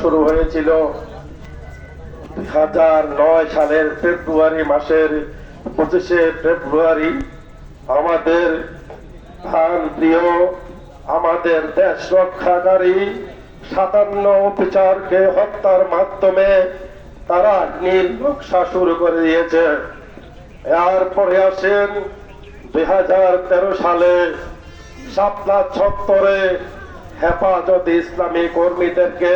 শুরু হয়েছিল দুই হাজার নয় সালের ফেব্রুয়ারি মাসের পঁচিশে ফেব্রুয়ারি। আমাদের প্রাণ প্রিয়, আমাদের দেশ রক্ষাকারী সাতান্ন অফিসারকে হত্যার মাধ্যমে তারা নকশা শুরু করে দিয়েছে। এরপরে আসেন দুই হাজার তেরো সালে শাপলা ছত্তরে হেফাজত ইসলামী কর্মীদেরকে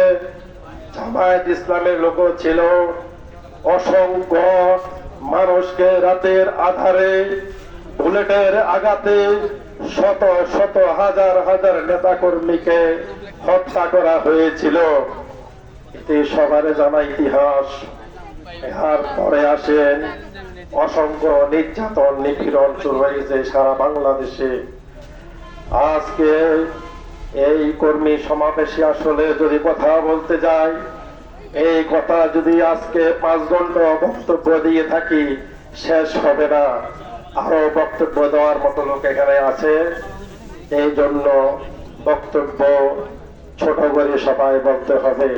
জামায়াত ইসলামের লোক ছিল অসংখ্য মানুষকে রাতের আধারে বুলেটের আঘাতে শত শত হাজার হাজার নেতা কর্মীকে হত্যা করা হয়েছিল। এটি সবার জানা ইতিহাস। এর পরে আসেন অসংখ্য নির্যাতন, নিপীড়ন শুরু হয়েছে সারা বাংলাদেশে। আজকে এই কর্মী সমাবেশে আসলে যদি কথা বলতে যাই, এই কথা যদি আজকে পাঁচ ঘণ্টা বক্তব্য দিয়ে থাকি, শেষ হবে না। আরও বক্তব্য দেওয়ার মতো লোক এখানে আছে। এই জন্য বক্তব্য ছোট করে সবাই বলতে হবে।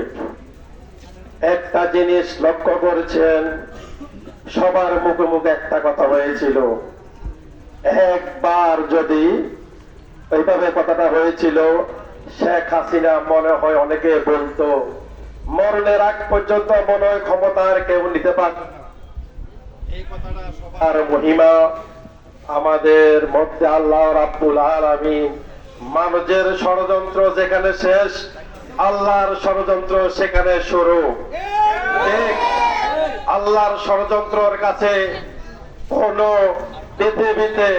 একটা জিনিস লক্ষ্য করেছেন, সবার মুখে মুখে একটা কথা হয়েছিল। একবার যদি এইভাবে কথাটা হয়েছিল শেখ হাসিনা মনে হয় অনেকে বলতো মরণের আগ পর্যন্ত মনে হয় ক্ষমতার কেউ নিতে পারে না। এই কথাটা সবার মহিমা আমাদের মধ্যে আল্লাহ রাব্বুল আলামিন মানুষের ষড়যন্ত্র যেখানে শেষ আল্লাহর ষড়যন্ত্র সেখানে শুরু আল্লাহর ষড়যন্ত্রর কাছে কোন পৃথিবীতে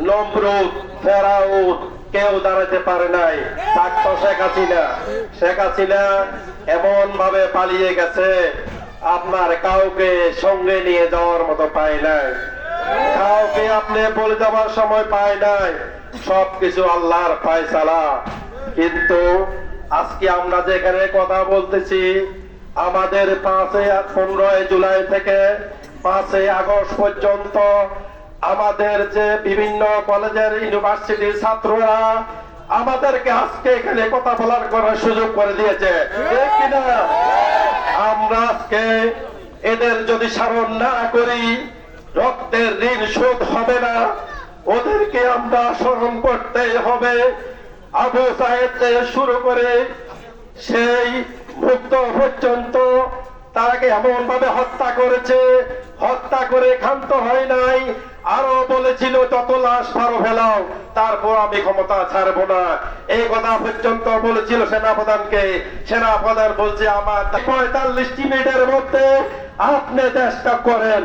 নমরুদ ফেরাউন কেউ দাঁড়াতে পারে নাই। থাকতো শেখ হাসিনা। শেখ হাসিনা এমন ভাবে পালিয়ে গেছে, আপনার কাউকে সঙ্গে নিয়ে যাওয়ার মতো পায় নাই। কাউকে আপনি বলে যাওয়ার সময় পায় নাই। সবকিছু আল্লাহর ফায়সালা। কিন্তু আজকে আমরা যেখানে কথা বলতেছি, আমাদের পাঁচই পনেরোই জুলাই থেকে পাঁচই আগস্ট পর্যন্ত আমাদের যে বিভিন্ন কলেজের ইউনিভার্সিটির ছাত্ররা আমাদেরকে আজকে এখানে কথা বলার করার সুযোগ করে দিয়েছে। আমরা আজকে এদের যদি স্মরণ না করি, রক্তের ঋণ শোধ হবে না। ওদেরকে আমরা স্মরণ করতে হবে। আবু সাহেব শুরু করে, সেই মুক্ত পর্যন্ত তাকে এমন ভাবে হত্যা করেছে, হত্যা করে ক্ষান্ত হয় নাই। আরও বলেছিল, যত লাশ পারো ফেলাও, তারপর আমি ক্ষমতা ছাড়ব না। এই কথা পর্যন্ত বলেছিল সেনাপ্রধানকে। সেনাপ্রধান বলছে, আমার পঁয়তাল্লিশটি মিনিটের মধ্যে আপনি চেষ্টা করেন।